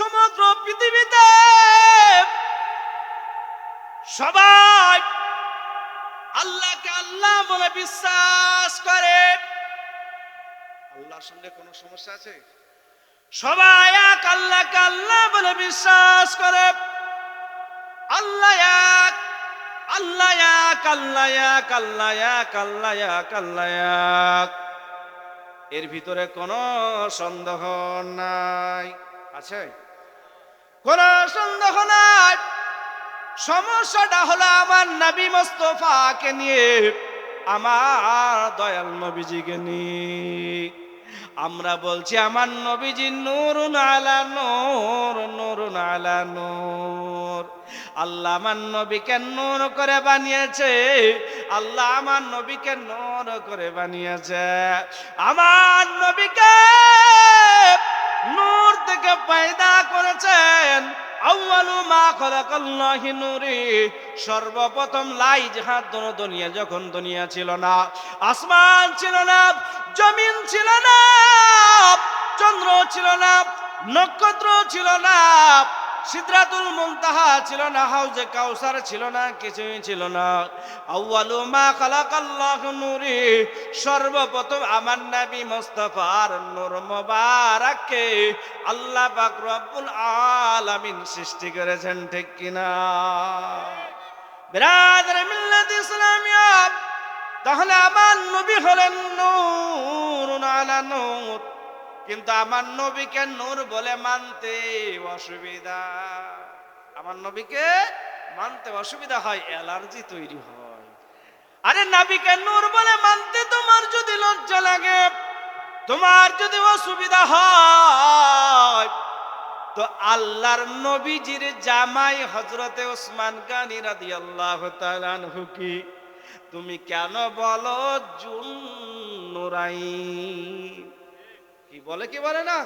সমগ্র পৃথিবীতে সবাই আল্লাহকে আল্লাহ বলে বিশ্বাস করে। আল্লাহর সঙ্গে কোনো সমস্যা আছে? সবাই এক আল্লাহকে আল্লাহ বলে বিশ্বাস করে। আল্লাহ এক আল্লাহ এক আল্লাহ এক আল্লাহ এক আল্লাহ এক আল্লাহ এক। এর ভিতরে কোনো সন্দেহ নাই। আছে? কোন সন্দেহ নাই। সমস্যাটা হলো আমার নবী মোস্তফাকে নিয়ে, আমার দয়াল নবীজিকে নিয়ে। আমরা বলছি, আমার নবীজি নুরুন আলা নূর নুরুন আলা নূর। আল্লাহ আমার নবীকে নূর করে বানিয়েছে, আল্লাহ আমার নবীকে নূর করে বানিয়েছে। আমার নবীকে নূর থেকে পয়দা করেছেন। আউয়ালু মা খলাকাল্লাহি নূরি। সর্বপ্রথম লাই জাহাজ দোনো দুনিয়া, যখন দুনিয়া ছিল না। আসমান ছিল না, জমিন ছিল না, চন্দ্র ছিল না, নক্ষত্র ছিল না। সিদ্রাতুল মুনতাহা ছিল না, হাউজে কাউসার ছিল না, কিছুই ছিল না। আউয়ালু মা খালাকাল্লাহু নূরি, সর্বপ্রথম আমার নবী মুস্তাফার নূর মোবারককে আল্লাহ পাক রব্বুল আলামিন সৃষ্টি করেছেন, ঠিক কিনা? বিরাদর মিল্লাত ইসলামিয়া, তাহলে আমার নবী হলেন নূর আলা নূর। কিন্তু আমার নবীকে নূর বলে মানতে অসুবিধা। আমার নবীকে মানতে অসুবিধা হয়, অ্যালার্জি তৈরি হয়। আরে নবীকে নূর বলে মানতে তোমার যদি লজ্জা লাগে, তোমার যদি অসুবিধা হয়, তো আল্লাহর নবীজির জামাই হজরতে ওসমান গানি রাদিয়াল্লাহু তাআলা আনহু কি? তুমি কেন বলো জুন নুরাইন? কি বলে কি বলে না?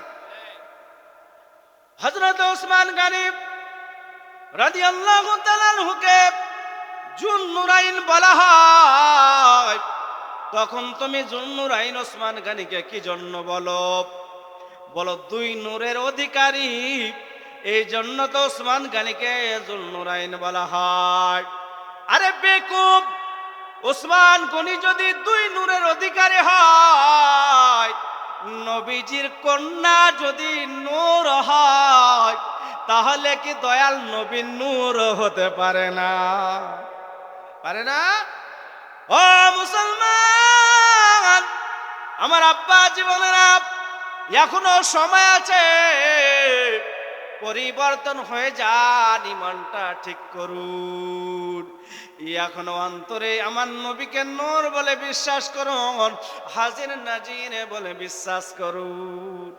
হজরত ওসমান গানিব রাজি আল্লাহ হুকে জুন নুরাইন বলা হয়। তখন তুমি জুন নুরাইন ওসমান গানিকে কি জন্য বলো? বলো, দুই নূরের অধিকারী। এই জন্য তো ওসমান গানিকে জুন নুরাইন বলা হয়। আরে বেকুব, ওসমান গনি যদি দুই নূরের অধিকারী হয় নবীজির কন্যা যদি নূর হয়, তাহলে কি দয়াল নবী নূর হতে পারে না? পারে না? ও মুসলমান, আমার আব্বা আপ এখনও সময় আছে। পরিবর্তন হয়ে যান, ইমানটা ঠিক করুন। এখনও অন্তরে আমার নবীকে নূর বলে বিশ্বাস করুন, হাজির নাজিরে বলে বিশ্বাস করুন।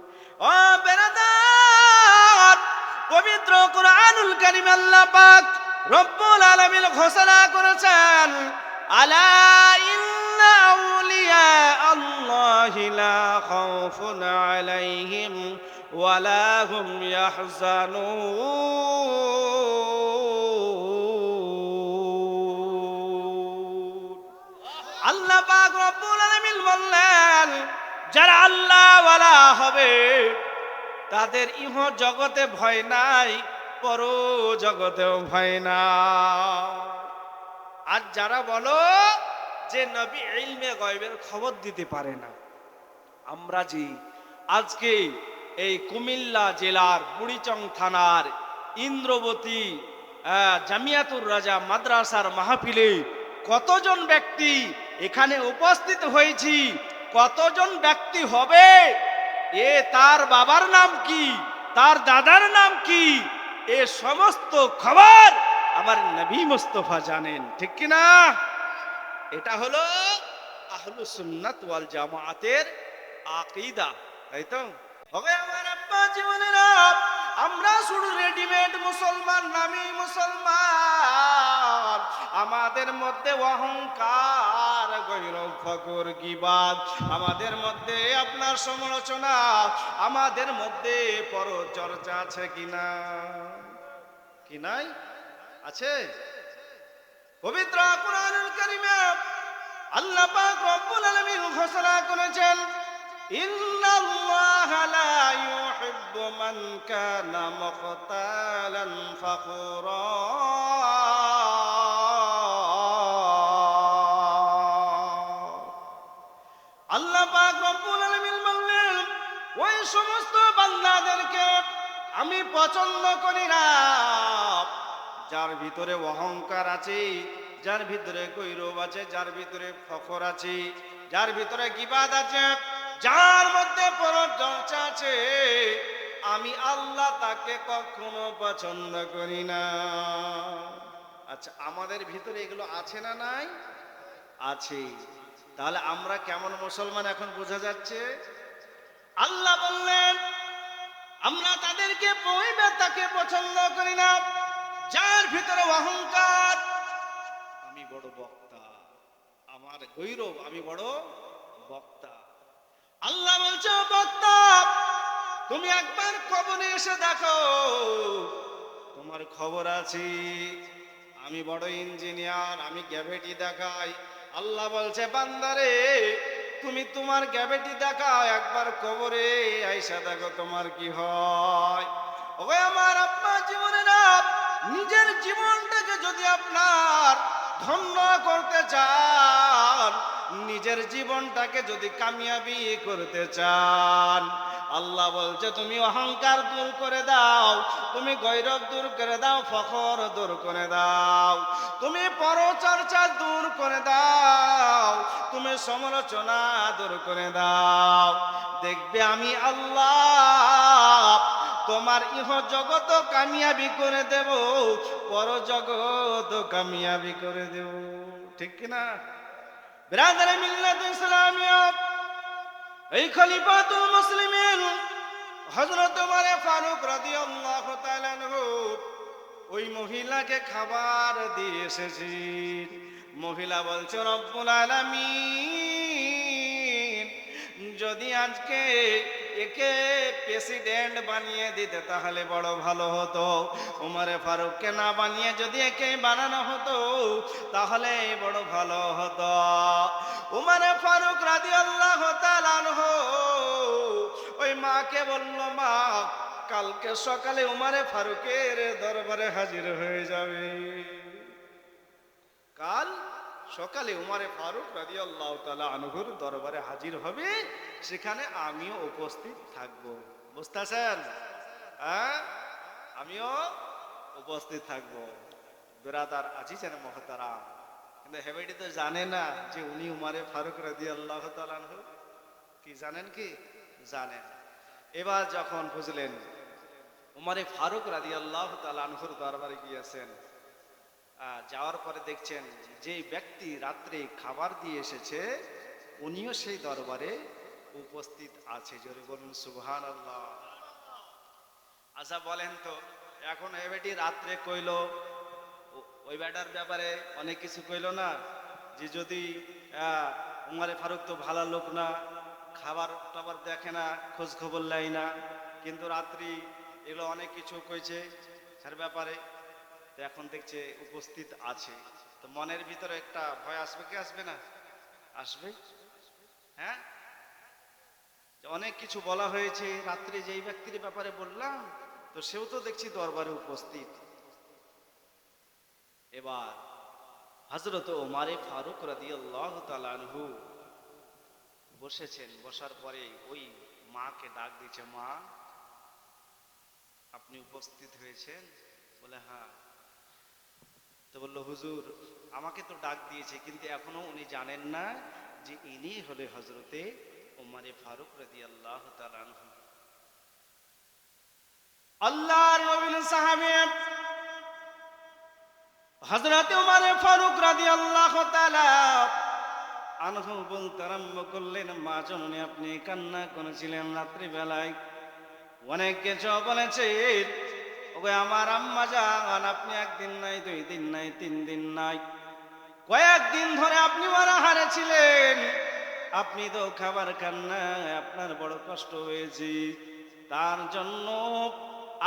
ও বেরাদার, পবিত্র কোরআনুল কারীম আল্লাহ পাক রব্বুল আলামিন ঘোষণা করেছেন, আলা ইন্না আউলিয়া আল্লাহি খাউফুন আলাইহিম ওয়ালা হুম আল্লাহ পাক রব্বুল আলামিন বললেন, যারা আল্লাহ ওয়ালা হবে, তাদের ইহ জগতে ভয় নাই, পর জগতেও ভয় না আর যারা বলো যে নবী ইলমে গয়বের খবর দিতে পারে না, আমরা যে আজকে এই কুমিল্লা জেলার বুড়িচং থানার ইন্দ্রবতী জামিয়াতুর রাজা মাদ্রাসার মাহফিলে কতজন ব্যক্তি এখানে উপস্থিত হয়েছি? কতজন ব্যক্তি হবে? এ তার বাবার নাম কি? তার দাদার নাম কি? এ সমস্ত খবর আমার নবী মুস্তফা জানেন, ঠিক কি না? এটা হলো আহলু সুন্নাত ওয়াল জামাআতের আকীদা, তাই তো? জীবনেরা আমরা শুধু রেডিমেড মুসলমান, নামি মুসলমান। আমাদের মধ্যে অহংকার গৈরব ফকর গিবাদ আমাদের মধ্যে আপনার সমালোচনা, আমাদের মধ্যে পরচর্চা আছে কিনা কি নাই? আছে? পবিত্র কোরআনুল কারীমে আল্লাহ পাক রব্বুল আলামিন ঘোষণা করেছেন ইন্নাল্লাহা লা ইউহিব্বু يحب من كان مختالا فخورا আল্লাহ পাক রব্বুল আলামিন বললেন ওই সমস্ত বান্দাদেরকে আমি পছন্দ করি না যার ভিতরে অহংকার আছে যার ভিতরে গৈরব আছে যার ভিতরে ফখর আছে যার ভিতরে গিবাদ আছে যার মধ্যে আছে, আমি আল্লাহ তাকে কখনো পছন্দ করি না। আচ্ছা আমাদের ভিতরে এগুলো আছে না নাই? আছে। তাহলে আমরা কেমন মুসলমান এখন বোঝা যাচ্ছে? আল্লাহ বললেন, আমরা তাদেরকে বইবে তাকে পছন্দ করি না। যার ভিতরে অহংকার, আমি বড় বক্তা। আমার গৌরব, আমি বড় বক্তা। আল্লাহ বলছে, "ও তুমি একবার কবরে এসে দেখো। তোমার খবর আছে। আমি বড় ইঞ্জিনিয়ার, আমি গ্যাভেটি দেখাই। আল্লাহ বলছে, বান্দারে, তুমি তোমার গ্যাভেটি দেখাও, একবার কবরে আইসা দেখো তোমার কি হয়। ওই আমার আব্বা জীবনে না নিজের জীবনটাকে যদি আপনার ধন্য করতে চান নিজের জীবনটাকে যদি কামিয়াবি করতে চান, আল্লাহ বলছে, তুমি অহংকার দূর করে দাও, তুমি গৈরব দূর করে দাও, ফখর দূর করে দাও, তুমি পরচর্চা দূর করে দাও, তুমি সমালোচনা দূর করে দাও, দেখবে আমি আল্লাহ তোমার ইহ জগত কামিয়াবি করে দেব পর জগত কামিয়াবি করে দেব। ঠিক কিনা? বিরাদারে মিল্লাত ইসলামিয়াত এই খলিফাতুল মুসলিমিন হযরত ওমর ফারুক রাদিয়াল্লাহু তাআলা আনহু, ওই মহিলাকে খাবার দিয়ে এসেছি মহিলা বলছে, রব্বুল আলামিন। যদি আজকে একে প্রেসিডেন্ট বানিয়ে দিতে, তাহলে বড় ভালো হতো। উমারে ফারুককে না বানিয়ে যদি একে বানানো হতো, তাহলে বড় ভালো হতো। উমারে ফারুক রাদি আল্লাহ ওই মাকে বলল, মা, কালকে সকালে উমারে ফারুকের দরবারে হাজির হয়ে যাবে। কাল সকালে উমারে ফারুক রাজি আল্লাহ তালা আনুগুর দরবারে হাজির হবে, সেখানে আমিও উপস্থিত থাকব। বুঝতেছেন হ্যাঁ? আমিও উপস্থিত থাকব। বেরাদার আজিজেন মহতারাম। কিন্তু হেবেটি তো জানে না যে উনি উমারে ফারুক রাজি আল্লাহ তালানহু কি জানেন কি? জানেন। এবার যখন বুঝলেন উমারে ফারুক রাজি আল্লাহ তালানহুর দরবারে গিয়েছেন যাওয়ার পরে দেখছেন যে ব্যক্তি রাত্রে খাবার দিয়ে এসেছে, উনিও সেই দরবারে উপস্থিত আছে। জোরে বলুন সুবহান আল্লাহ আচ্ছা বলেন তো, এখন এ বেটি রাত্রে কইল ওই বেটার ব্যাপারে অনেক কিছু কইল না? যে যদি উমারে ফারুক তো ভালো লোক না, খাবার টাবার দেখে না, খোঁজ খবর লাই না, কিন্তু রাত্রি এগুলো অনেক কিছু কইছে। তার ব্যাপারে তো এখন দেখছে উপস্থিত আছে। তো মনের ভিতরে একটা ভয় আসবে কি আসবে না? আসবে? হ্যাঁ? অনেক কিছু বলা হয়েছে, রাত্রে যেই ব্যক্তির ব্যাপারে বললাম, তো সেও তো দেখছি দরবারে উপস্থিত। এবার হজরত ওমারে ফারুক রাদিয়াল্লাহ তালানহু বসেছেন। বসার পরে ওই মাকে ডাক দিয়েছে, মা, আপনি উপস্থিত হয়েছেন? বলে হ্যাঁ। তো বলল, হুজুর, আমাকে তো ডাক দিয়েছে, কিন্তু এখনও উনি জানেন না যে ইনি হলে হজরতে ওমারে ফারুক রাদি আল্লাহ আল্লাহর নবীন হজরত উমারে ফারুক রাদি আল্লাহ আনহু বলতে আরম্ভ করলেন, মা জননী, আপনি কান্না করেছিলেন রাত্রিবেলায়। অনেক কিছু বলেছেন ওকে আমার আম্মা যান আপনি একদিন নাই, দুই দিন নাই, তিন দিন নাই। কয়েকদিন ধরে আপনি মারা হারেছিলেন আপনি তো খাবার খান না, আপনার বড় কষ্ট হয়েছে। তার জন্য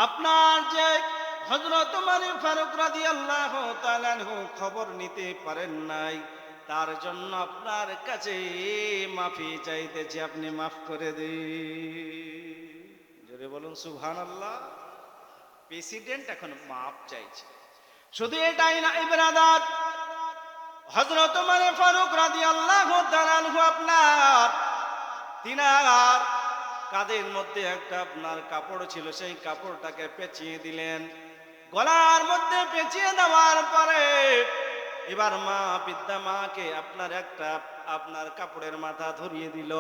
আপনার যে হজরত মানে ফারুক রাদি আল্লাহ খবর নিতে পারেন নাই, তার জন্য আপনার কাছে মাফি চাইতেছি, আপনি মাফ করে দিন। জোরে বলুন সুহান আল্লাহ প্রেসিডেন্ট এখন মাপ চাইছে। শুধু এটাই না ইবরাদাত হজরত মানে ফারুক রাদি আল্লাহ আপনার তিনার কাদের মধ্যে একটা আপনার কাপড় ছিল, সেই কাপড়টাকে পেঁচিয়ে দিলেন। গলার মধ্যে পেঁচিয়ে দেওয়ার পরে এবার মা বিদ্যা মাকে আপনার একটা আপনার কাপড়ের মাথা ধরিয়ে দিল।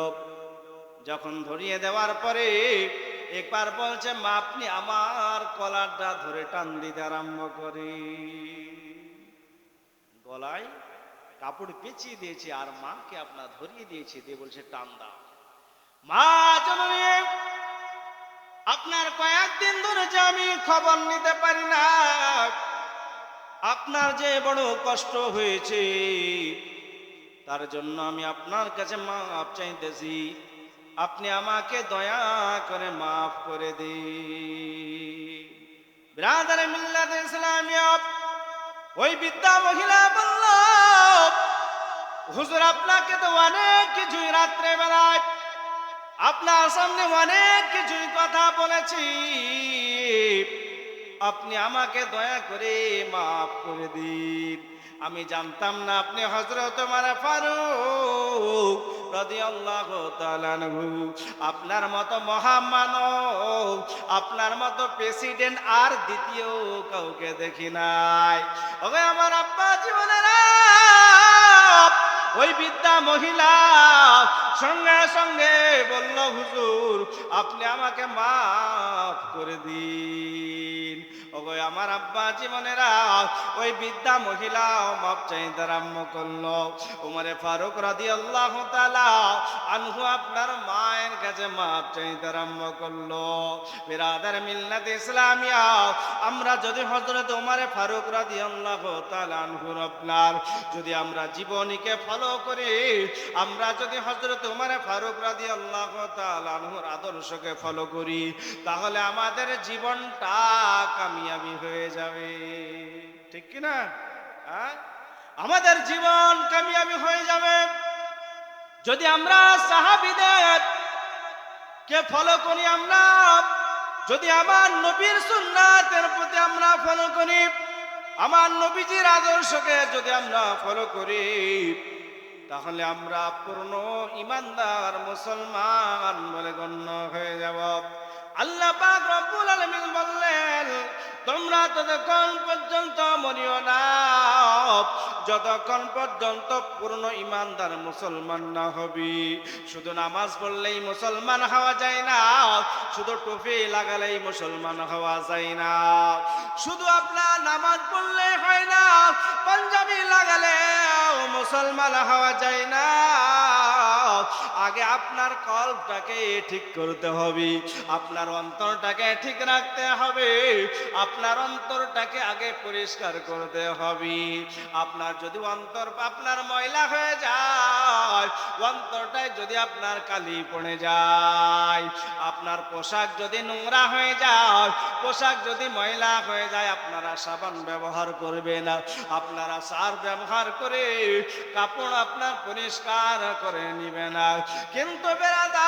যখন ধরিয়ে দেওয়ার পরে একবার বলছে মা আপনি আমার কলারটা ধরে টান দিতে আরম্ভ করে। গলায় কাপড় পেঁচিয়ে দিয়েছে, আর মাকে আপনার ধরিয়ে দিয়েছে। দিয়ে বলছে, টান দাও। মা জননী, আপনার কয়েকদিন ধরে যে আমি খবর নিতে পারি না, আপনার যে বড় কষ্ট হয়েছে, তার জন্য আমি আপনার কাছে মা মাপ চাইতেছি। আপনি আমাকে দয়া করে মাফ করে দিন। ব্রাদার মিল্লাত ইসলামিয়া, ওই বিদ্যা মহিলা বলল, হুজুর, আপনাকে তো অনেক কিছুই রাত্রে বেলায় আপনার সামনে অনেক কিছুই কথা বলেছি। আপনি আমাকে দয়া করে মাফ করে দিন। আমি জানতাম না আপনি হজরত মারা ফারুক আপনার মতো মহামানব, আপনার মতো প্রেসিডেন্ট আর দ্বিতীয় কাউকে দেখি নাই। ওকে আমার আব্বা জীবনেরা, ওই বিদ্যা মহিলা সঙ্গে সঙ্গে বলল, হুজুর, আপনি আমাকে মাফ করে দিন। ওগো আমার আব্বা জীবনেরা ওই বিদ্যা মহিলা মাপ চাইতে আরম্ভ করল। উমরে ফারুক রাদি আল্লাহ আনহু আপনার মায়ের কাছে মাপ চাইতে আরম্ভ করল। বিরাদার মিল্লাত ইসলামিয়া, আমরা যদি হজরত উমারে ফারুক রাদি আল্লাহ আনহুর আপনার, যদি আমরা জীবনীকে ফলো করি, আমরা যদি হজরত উমারে ফারুক রাদি আল্লাহ আনহুর আদর্শকে ফলো করি, তাহলে আমাদের জীবনটা কামিয়াবি হয়ে যাবে। ঠিক কি না হ্যাঁ? আমাদের জীবন কামিয়াবি হয়ে যাবে। যদি আমরা সাহাবিদের কে ফলো করি আমরা, যদি আমার নবীর সুন্নাতের প্রতি আমরা ফলো করি, আমার নবীজির আদর্শকে যদি আমরা ফলো করি, তাহলে আমরা পূর্ণ ইমানদার মুসলমান বলে গণ্য হয়ে যাব। আল্লাহ পাক রব্বুল আলামিন বললেন তোমরা ততক্ষণ পর্যন্ত মরিও না। যতক্ষণ পর্যন্ত পূর্ণ ইমানদার মুসলমান না হবি। শুধু নামাজ পড়লেই মুসলমান হওয়া যায় না, শুধু টুপি লাগালেই মুসলমান হওয়া যায় না। শুধু আপনার নামাজ পড়লে হয় না, পাঞ্জাবি লাগালেও মুসলমান হওয়া যায় না। আগে আপনার কল্পটাকে ঠিক করতে হবে, আপনার অন্তরটাকে ঠিক রাখতে হবে, আপনার অন্তরটাকে আগে পরিষ্কার করতে হবে। আপনার যদি অন্তর, আপনার ময়লা হয়ে যায়, অন্তরটায় যদি আপনার কালি পড়ে যায় আপনার পোশাক যদি নোংরা হয়ে যায়, পোশাক যদি ময়লা হয়ে যায়, আপনারা সাবান ব্যবহার করবেন আপনারা সার ব্যবহার করে কাপড় আপনার পরিষ্কার করে নিবে না। কিন্তু বেড়াদার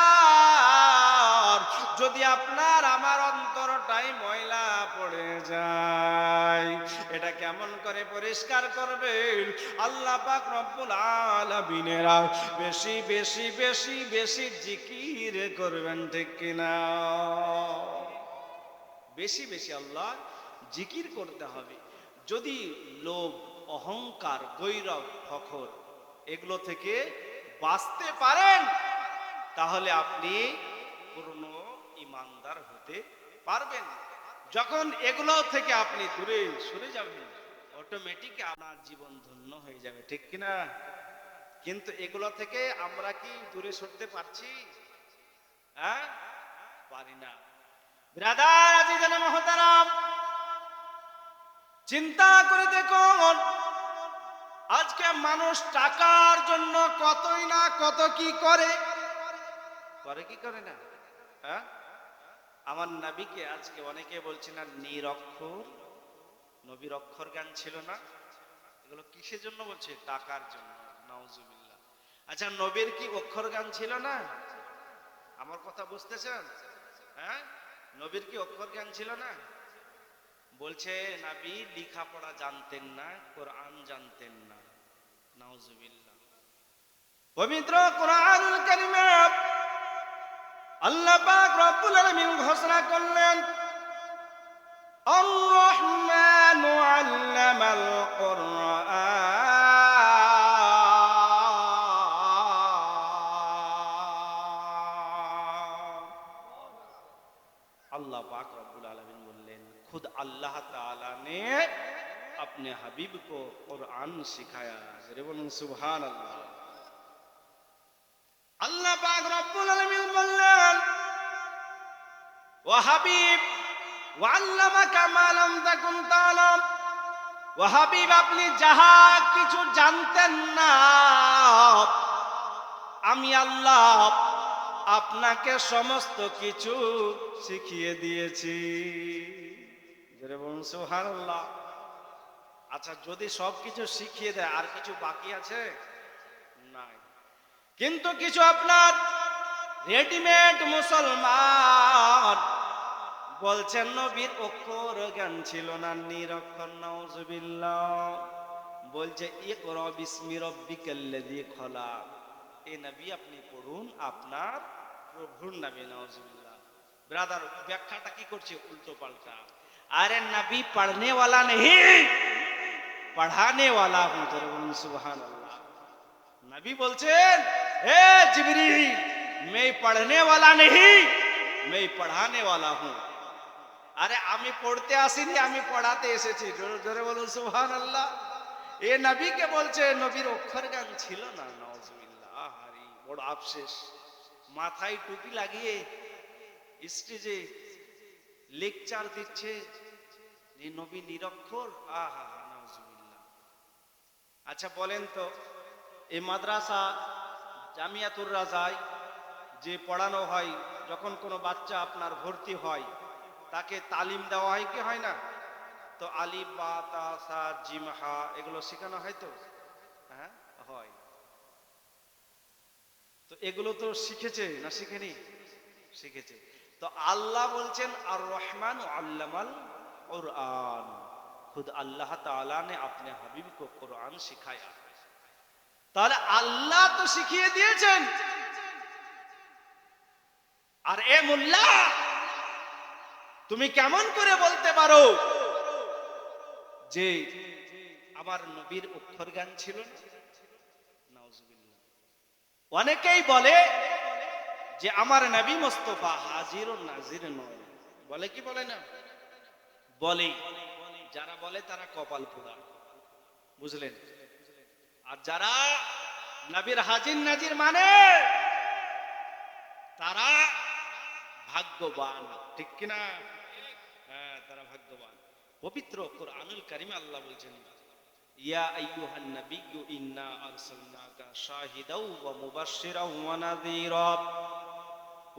যদি আপনার আমার অন্তরটাই ময়লা পড়ে যায়, এটা কেমন করে পরিষ্কার করবেন? আল্লাহ পাক রব্বুল আলামিনেরা বেশি বেশি বেশি বেশি জিকির করবেন ঠিক কিনা? বেশি বেশি আল্লাহ জিকির করতে হবে। যদি লোভ, অহংকার, গৈরব, ফখর এগুলো থেকে বাঁচতে পারেন, তাহলে আপনি পূর্ণ ইমানদার হতে পারবেন। যখন এগুলো থেকে আপনি দূরে সরে যাবেন অটোমেটিক আপনার জীবন ধন্য হয়ে যাবে, ঠিক কিনা? কিন্তু এগুলো থেকে আমরা কি দূরে সরতে পারছি? হ্যাঁ? চিন্তা করে দেখুন, আজকে মানুষ টাকার জন্য কতই না কত কি করে? করে কি করে না? হ্যাঁ? আমার নাবিকে আজকে অনেকে বলছে না, নিরক্ষর নবীর অক্ষর জ্ঞান ছিল না। এগুলো কিসের জন্য বলছে? টাকার জন্য, নাউজুবিল্লাহ। আচ্ছা নবীর কি অক্ষর জ্ঞান ছিল না? আমার কথা বুঝতেছেন? হ্যাঁ? নবীর কি অক্ষর জ্ঞান ছিল না? বলছে, নাবি, লেখাপড়া জানতেন না, কোরআন জানতেন না। নাউজুবিল্লাহ। পবিত্র কোরআনুল কারিমে আল্লাহ পাক রব্বুল আলামিন ঘোষণা করলেন আর রহমান আল্লামাল কোরআন। अल्लाह ताला ने अपने हबीब को कुरान सिखाया जरे बोलूं सुभान अल्लाह अल्लाह पाक रब्बुल आलमीन बोलें ও হাবিব ওয়াল্লামাকা মা লাম তাকুন তাআলাম ও হাবিব আপনি যাহা কিছু জানতেন না আমি আল্লাহ আপনাকে সমস্ত কিছু শিখিয়ে দিয়েছি জোরে বলুন, সুবহানাল্লাহ। আচ্ছা যদি সব কিছু শিখিয়ে দেয়, আর কিছু বাকি আছে? নাই। কিন্তু কিছু আপনার রেডিমেড মুসলমান বলছেন, নবীর অক্ষর জ্ঞান ছিল না, নিরক্ষর, নাউজুবিল্লাহ। বলছে খলাক। এ নবী আপনি পড়ুন আপনার প্রভুর নামে, নাউজুবিল্লাহ। ব্রাদার, ব্যাখ্যাটা কি করছে? উল্টো পাল্টা। আরে নবী পড়নে वाला नहीं पढ़ाने वाला हूं जरूर सुभान अल्लाह नबी বলছেন হে जिब्रील मैं पढ़ने वाला नहीं मैं पढ़ाने वाला हूं আরে আমি পড়তে আসিনি আমি পড়াতে এসেছি জোরে জোরে বলুন সুবহান আল্লাহ এ নবীকে বলছে নবীর অক্ষর জ্ঞান ছিল না নওয়াজুবিল্লাহ আহারি বড় আফসেস মাথায় টুপি লাগিয়ে স্টেজে লেকচার দিচ্ছে যে নবী নিরক্ষর, আহা নওয়াজুবিল্লাহ আচ্ছা বলেন তো এই মাদ্রাসা জামিয়াতুর রাজায় যে পড়ানো হয়, যখন কোনো বাচ্চা আপনার ভর্তি হয়, তাকে তালিম দেওয়া হয় কি হয় না? তো আলিফ, বা, তা, সা, জিম, হা, এগুলো শেখানো হয় তো? হ্যাঁ হয়। তো এগুলো তো শিখেছে না শিখেনি? শিখেছে। তো আল্লাহ বলছেন আর রহমান আল্লামাল কোরআন। খুদ আল্লাহ তালানে আপনি হাবিবকে কোরআন শিখায়। তাহলে আল্লাহ তো শিখিয়ে দিয়েছেন। আর এ মোল্লা, তুমি কেমন করে বলতে পারো যে আমার নবীর অক্ষর গান ছিল অনেকেই বলে যে আমার নবী মোস্তফা হাজির ও নাজির নয়। বলে কি বলে না? বলে। যারা বলে তারা কপাল পোড়া। বুঝলেন? আর যারা নবীর হাজির নাজির মানে তারা ভাগ্যবান। ঠিক কিনা? হ্যাঁ তারা ভাগ্যবান। পবিত্র কোরআনুল কারিমে আল্লাহ বলছেন, ইয়া ইন্না আরসালনাকা শাহিদাও ওয়া মুবাশশিরাও ওয়া নাযীরা।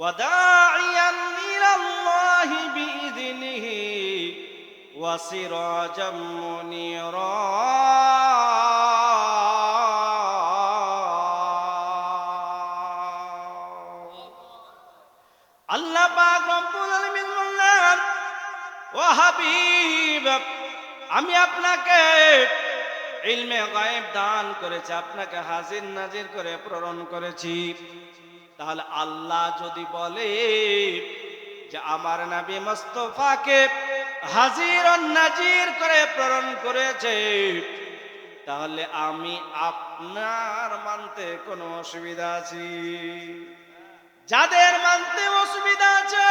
দাঈয়ান ইলাল্লাহি বিইذনিহি ওয়া সিরাজাম মুনীরা। আল্লাহ পাক রব্বুল আলামিন বললেন, ও হাবিব, আমি আপনাকে ইলমে গায়েব দান করেছি, আপনাকে হাজির নাজির করে প্রেরণ করেছি। তাহলে আল্লাহ যদি বলে যে আমার নাবি মুস্তফাকে হাজির নাজির করে প্রেরণ করেছে, তাহলে আমি আপনার মানতে কোনো অসুবিধা আছি? যাদের মানতে অসুবিধা আছে,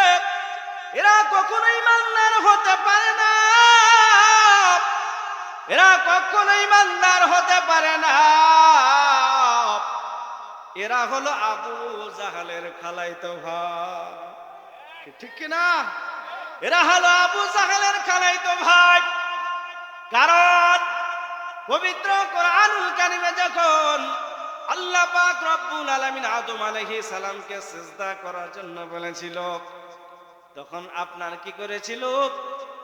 এরা কখনোই মান্নার হতে পারে না। এরা কখনোই মান্নার হতে পারে না। এরা হলো আবু জাহালের খালাই তো ভাই। ঠিক কিনা? এরা হলো আবু জাহালের খালাই তো ভাই। কারণ পবিত্র কোরআনুল কারিমে যখন আল্লাহ পাক রব্বুল আলামিন আদম আলাইহিস সালামকে সিজদা করার জন্য বলেছিল, তখন আপনার কি করেছিল?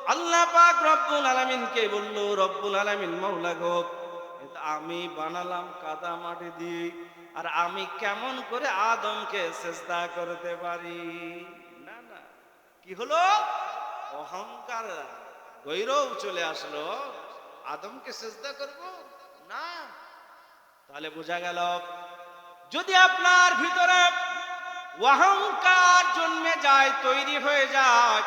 আল্লাহ পাক রব্বুল আলামিনকে বলল, রব্বুল আলামিন, মাওলা গো, আমি বানালাম কাদা মাটি দিয়ে আর আমি কেমন করে আদমকে চেষ্টা করতে পারি? না না। কি হলো? অহংকার, গৈরব চলে আসলো। আদমকে চেষ্টা করব? না। তাহলে বোঝা গেল, যদি আপনার ভিতরে অহংকার জন্মে যায়, তৈরি হয়ে যায়,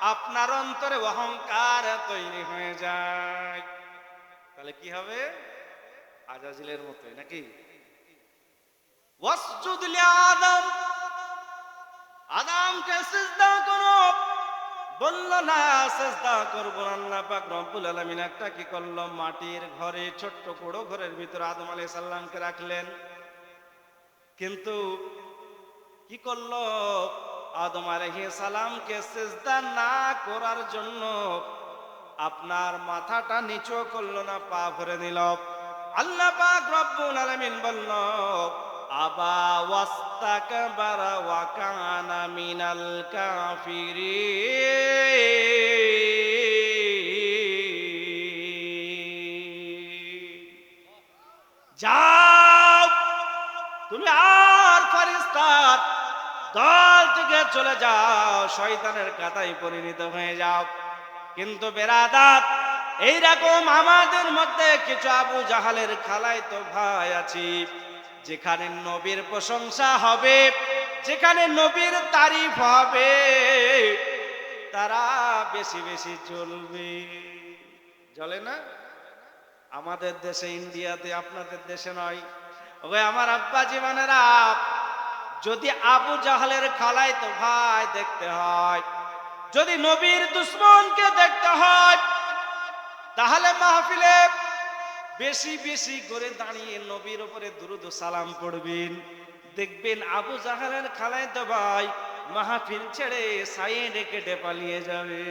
আপনার অন্তরে অহংকার তৈরি হয়ে যায়, তাহলে কি হবে? আজাজিলের মতো নাকি? আদম। আদমকে বলল, না করব আলামিন একটা কি করল? মাটির ঘরে, ছোট্ট ঘরের ভিতরে আদম সালামকে রাখলেন। কিন্তু কি করল? আদম আলাইহিস সালামকে সিজদা না করার জন্য আপনার মাথাটা নিচু করল না, পা ভরে নিল। আল্লাহ পাক রব্বুল আলামিন বলল আবা ওয়াস্তাকবারা ওয়া মিনাল কাফিরিন। যাও, তুমি আর ফারিস্তার দল থেকে চলে যাও, শয়তানের কাতায় পরিণত হয়ে যাও। কিন্তু বেরাদাত, এইরকম আমাদের মধ্যে কিছু আবু জাহালের খালাই তো ভাই আছি। যেখানে নবীর প্রশংসা হবে, যেখানে নবীর তারিফ হবে, তারা বেশি বেশি চলবে চলে না? আমাদের দেশে, ইন্ডিয়াতে আপনাদের দেশে নয়। ওই আমার আব্বা জীবনেরা, যদি আবু জাহালের খালাই তো ভাই দেখতে হয়, যদি নবীর দুশ্মনকে দেখতে হয়, তাহলে মাহফিলে বেশি বেশি করে দাঁড়িয়ে নবীর উপরে দ্রুত সালাম করবেন দেখবেন আবু জাহালের খালায় ভাই মাহফিল ছেড়ে সাইডে কেটে পালিয়ে যাবে।